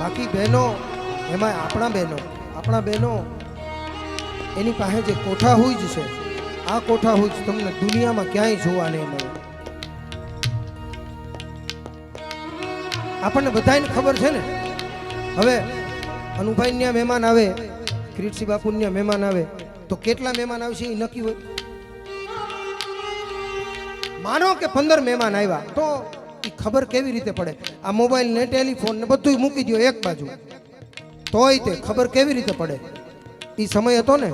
બાકી બહેનો એમાં આપણા બહેનો આપણા બહેનો, એની પાસે જે કોઠા હોય જ છે, આ કોઠા હોય જ તમને દુનિયામાં ક્યાંય જોવા નહીં મળે. આપણને બધાને ખબર છે ને? હવે અનુભાઈ ત્યાં મહેમાન આવે કિરીટસિંહ બાપુ ત્યાં મહેમાન આવે, તો કેટલા મહેમાન આવશે એ નક્કી હોય? માનો કે પંદર મહેમાન આવ્યા, તો એ ખબર કેવી રીતે પડે? આ મોબાઈલ ને ટેલિફોન ને બધું મૂકી દો એક બાજુ. તોય તે ખબર કેવી રીતે પડે? એ સમય હતો ને,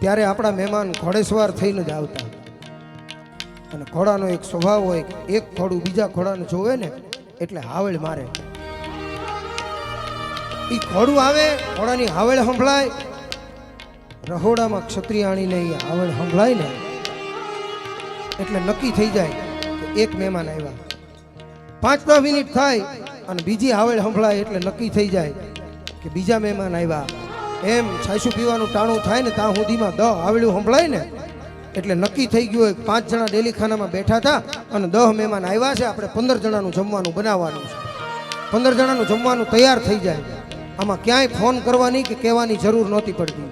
ત્યારે આપણા મહેમાન ઘોડેસવાર થઈને જ આવતા. અને ઘોડાનો એક સ્વભાવ હોય એક ઘોડું બીજા ઘોડાને જોવે ને, એટલે હાવળ મારે. એ ઘોડું આવે, ઘોડાની હાવળ સંભળાય. રહોડામાં ક્ષત્રિયાણીને એ હાવળ સંભળાય ને, એટલે નક્કી થઈ જાય એક મહેમાન આવ્યા. પાંચ દસ મિનિટ થાય અને બીજી હાવળ સંભળાય એટલે નક્કી થઈ જાય કે બીજા મહેમાન આવ્યા. એમ છાસુ પીવાનું ટાણું થાય ને ત્યાં સુધીમાં દહ હાવળ્યું સંભળાય ને એટલે નક્કી થઈ ગયું હોય પાંચ જણા ડેલીખાનામાં બેઠા હતા અને દહ મહેમાન આવ્યા છે, આપણે પંદર જણાનું જમવાનું બનાવવાનું છે. પંદર જણાનું જમવાનું તૈયાર થઈ જાય. આમાં ક્યાંય ફોન કરવાની કે કહેવાની જરૂર નહોતી પડતી.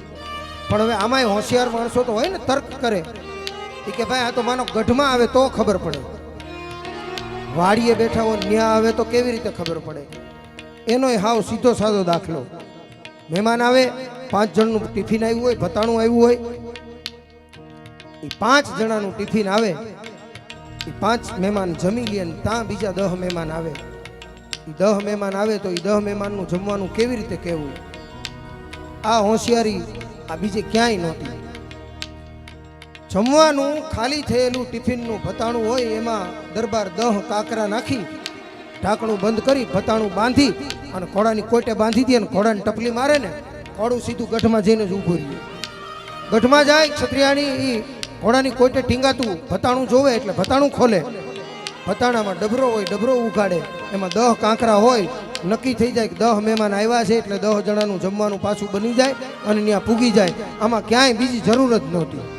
પણ હવે આમાંય હોશિયાર માણસો તો હોય ને તર્ક કરે. કે ભાઈ આ તો માનો ગઢમાં આવે તો ખબર પડે. વાડીએ બેઠા હોય, ન્યા આવે તો કેવી રીતે ખબર પડે? એનોય હાવ સીધો સાધો દાખલો. મહેમાન આવે, પાંચ જણનું ટિફિન આવ્યું હોય, ભતાણું આવ્યું હોય એ પાંચ જણાનું ટિફિન આવે એ પાંચ મહેમાન જમી લે ને ત્યાં બીજા દહ મહેમાન આવે. એ દહ મહેમાન આવે તો એ દહ મહેમાનનું જમવાનું કેવી રીતે કહેવું? આ હોશિયારી આ બીજે ક્યાંય નહોતી. જમવાનું ખાલી થયેલું ટિફિનનું ભતાણું હોય એમાં દરબાર દહ કાકરા નાખી, ઢાંકણું બંધ કરી, ભતાણું બાંધી અને ઘોડાની કોટે બાંધી દે અને ઘોડાને ટપલી મારે ને, ઘોડું સીધું ગઢમાં જઈને જ ઊભું રહ્યું. ગઢમાં જાય ક્ષત્રિયાણી એ ઘોડાની કોટે ટીંગાતું, ભતાણું જોવે એટલે ભતાણું ખોલે. ભતાણામાં ડબરો હોય ડબરો ઉગાડે. એમાં દહ કાંકરા હોય, નક્કી થઈ જાય કે દહ મહેમાન આવ્યા છે એટલે દહ જણાનું જમવાનું પાછું બની જાય અને ત્યાં પૂગી જાય. આમાં ક્યાંય બીજી જરૂર જ નહોતી.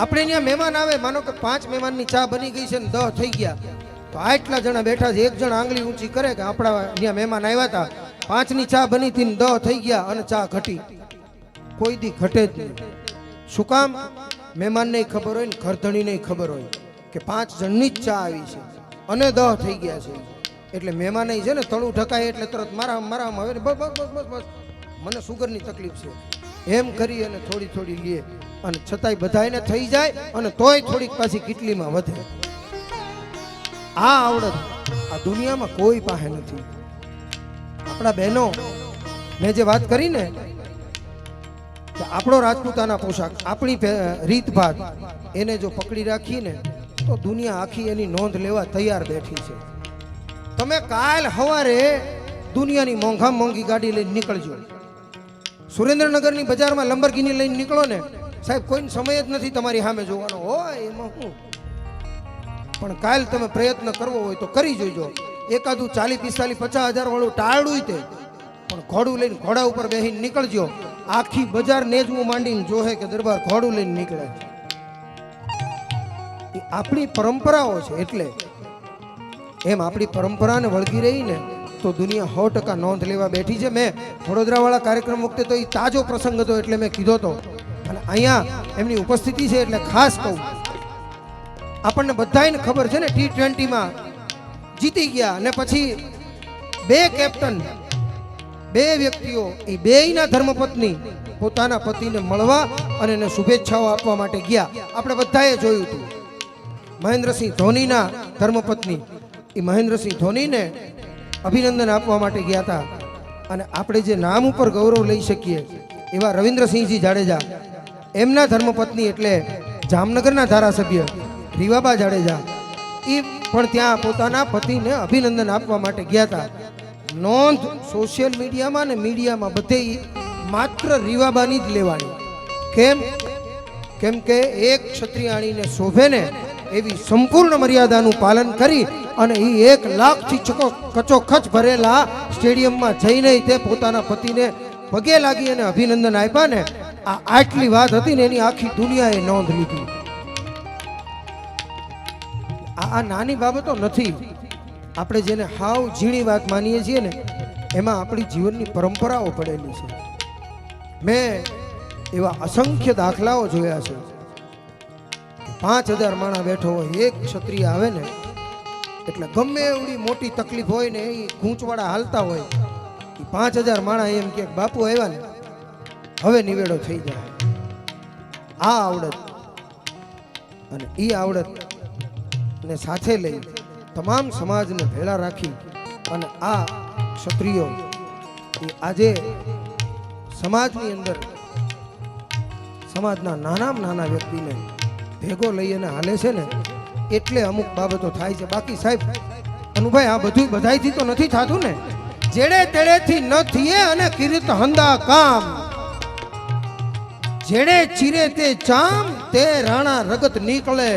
આપણે ત્યાં મહેમાન આવે, માનો કે પાંચ મહેમાનની ચા બની ગઈ છે ને દહ થઈ ગયા, તો આટલા જણા બેઠા છે, એક જણ આંગળી ઊંચી કરે કે આપણા ત્યાં મહેમાન આવ્યા હતા, પાંચની ચા બની હતી ને દહ થઈ ગયા અને ચા ઘટી. કોઈ દી ઘટે જ નહીં. શું કામ? મહેમાનને ખબર હોય ને, ઘરધણીને ખબર હોય કે પાંચ જણની જ ચા આવી છે અને દહ થઈ ગયા છે. એટલે મહેમાન છે ને, તળું ઢકાય એટલે તરત મારા મારા આવે બસ બસ બસ બસ બસ. મને સુગરની તકલીફ છે. એમ કરી અને થોડી થોડી લે. અને છતાંય બધાને થઈ જાય અને તોય થોડીક પાછી કેટલીમાં વધે. આ આવડત આ દુનિયામાં કોઈ પાસે નથી. આપણા બહેનો, મેં જે વાત કરી ને કે આપણો રાજપૂતાના પોશાક, આપણી રીતભાત એને જો પકડી રાખીએ ને તો દુનિયા આખી એની નોંધ લેવા તૈયાર બેઠી છે. તમે કાલ સવારે દુનિયાની મોંઘા મોંઘી ગાડી લઈને નીકળજો. સુરેન્દ્રનગરની બજારમાં લંબરગીની લઈને નીકળો ને સાહેબ, કોઈને સમય જ નથી તમારી સામે જોવાનો. હોય, એમાં શું? પણ કાલ તમે પ્રયત્ન કરવો હોય તો કરી જોજો. એકાદું ચાલીસ, પિસ્તાલીસ, પચાસ હજાર વાળું ટાળું તે. પણ ઘોડું લઈને ઘોડા ઉપર બેસીને નીકળજો. આખી બજાર નેજવું માંડીને જોહે કે દરબાર ઘોડું લઈને નીકળે. એ આપણી પરંપરાઓ છે એટલે. એમ આપણી પરંપરાને વળગી રહી ને તો દુનિયા સો ટકા નોંધ લેવા બેઠી છે. મેં વડોદરાવાળા કાર્યક્રમ વખતે તો એ તાજો પ્રસંગ હતો એટલે મેં કીધો હતો અહીંયા એમની ઉપસ્થિતિ છે એટલે ખાસ કહું. આપણને બધાને ખબર છે ને ટી ટ્વેન્ટીમાં જીતી ગયા અને પછી બે કેપ્ટન બે વ્યક્તિઓ, એ બેયના ધર્મપત્ની પોતાના પતિને મળવા અને એને શુભેચ્છાઓ આપવા માટે ગયા. આપણે બધાએ જોયું હતું. મહેન્દ્રસિંહ ધોનીના ધર્મપત્ની, એ મહેન્દ્રસિંહ ધોનીને અભિનંદન આપવા માટે ગયા હતા. અને આપણે જે નામ ઉપર ગૌરવ લઈ શકીએ એવા રવિન્દ્રસિંહજી જાડેજા એમના ધર્મપત્ની એટલે જામનગરના ધારાસભ્ય રીવાબા જાડેજા. એ પણ ત્યાં પોતાના પતિને અભિનંદન આપવા માટે ગયા હતા. નોંધ સોશિયલ મીડિયામાં ને મીડિયામાં બધે માત્ર રીવાબાની જ લેવાની કેમ? કેમ કે એક ક્ષત્રિયાણીને શોભે ને એવી સંપૂર્ણ મર્યાદાનું પાલન કરી અને એ એક લાખથી ચકો કચોખચ ભરેલા સ્ટેડિયમમાં જઈને તે પોતાના પતિને પગે લાગી અને અભિનંદન આપ્યા ને આ આટલી વાત હતી ને એની આખી દુનિયાએ નોંધ લીધી. આ નાની બાબતો નથી. આપણે જેને હાવ ઝીણી વાત માનીએ છીએ ને, એમાં આપણી જીવનની પરંપરાઓ પડેલી છે. મેં એવા અસંખ્ય દાખલાઓ જોયા છે. પાંચ હજાર માણા બેઠો હોય, એક ક્ષત્રિય આવે ને, એટલે ગમે એવડી મોટી તકલીફ હોય ને, એ ગૂંચવાળા હાલતા હોય, એ પાંચ હજાર માણા એમ કે, બાપુ, આવ્યા ને? હવે નિવેડો થઈ જાય. આ આવડત અને એ આવડત ને સાથે લઈ તમામ સમાજને ભેળા રાખી અને આ ક્ષત્રિયો એ આજે સમાજની અંદર સમાજના નાનામાં નાના વ્યક્તિને ભેગો લઈ અને હાલે છે ને, એટલે અમુક બાબતો થાય છે. બાકી સાહેબ, અનુભાઈ, આ બધું બધાયથી તો નથી થતું ને? જેડે તેડેથી ન થઈએ અને કિરીત હંદા કામ. જેડે ચીરે તે ચામ, તે રાણા રગત નીકળે.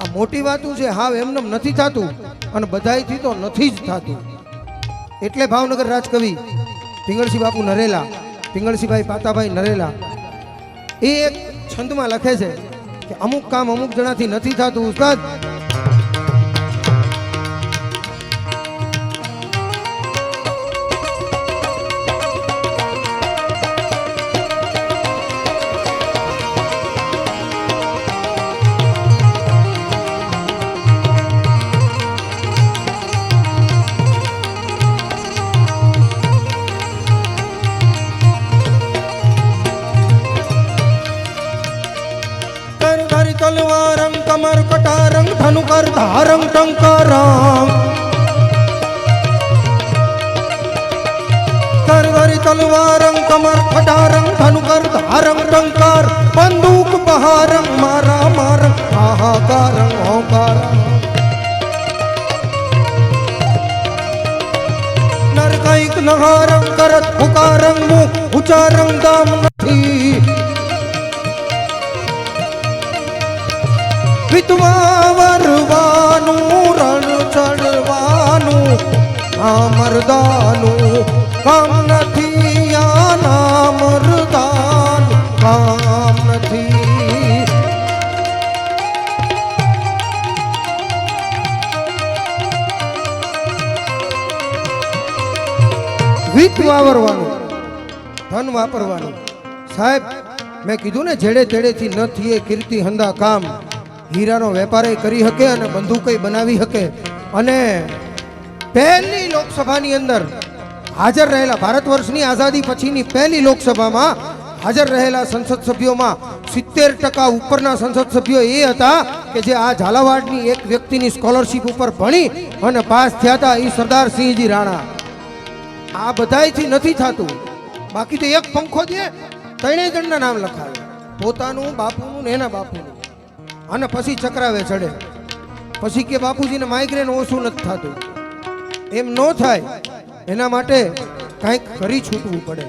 આ મોટી વાતું છે, હાવ એમને નથી થતું અને બધાયથી તો નથી જ થતું. એટલે ભાવનગર રાજકવિ પિંગળસિંહ બાપુ નરેલા, પિંગળસિંહભાઈ પાતાભાઈ નરેલા, એ એક છંદમાં લખે છે કે અમુક કામ અમુક જણાથી નથી થતું. ઉસ્તાદ ધનુકર ધારં ટંકારં તલવારંગ કમર ફટારંગ ધનુકર ધારંગ ટંકાર બંદૂક પહારંગ મારા મારંગ હાહાકારંગ હોકારં નર કંઈક નહારંગ કરત ફુકારંગ મુખ ઉચારંગ દામ નથી વિધવા વરવાનું, રણ ચડવાનું આ મરદાનું કામ નથી, આ ના મરદાન કામ નથી. વિત વાવરવાનું, ધન વાપરવાનું. સાહેબ, મેં કીધું ને, જેડે તેડેથી ન થઈએ, કીર્તિ હંદા કામ. હીરાનો વેપાર કરી શકે અને બંદૂકય બનાવી શકે. અને પહેલી લોકસભાની અંદર હાજર રહેલા ભારત વર્ષની આઝાદી પછીની પહેલી લોકસભામાં હાજર રહેલા સંસદ સભ્યોમાં સિત્તેર ટકા ઉપરના સંસદ સભ્યો એ હતા કે જે આ ઝાલાવાડની એક વ્યક્તિની સ્કોલરશિપ ઉપર ભણી અને પાસ થયા હતા એ સરદારસિંહજી રાણા. આ બધાયથી નથી થતું. બાકી તો એક પંખો દે, ત્રણેય જણના નામ લખાવે. પોતાનું, બાપુનું ને એના બાપુનું. અને પછી ચક્રાવે ચડે. પછી કે બાપુજીને માઇગ્રેન ઓછું નથી થતું. એમ ન થાય. એના માટે કાંઈક કરી છૂટવું પડે.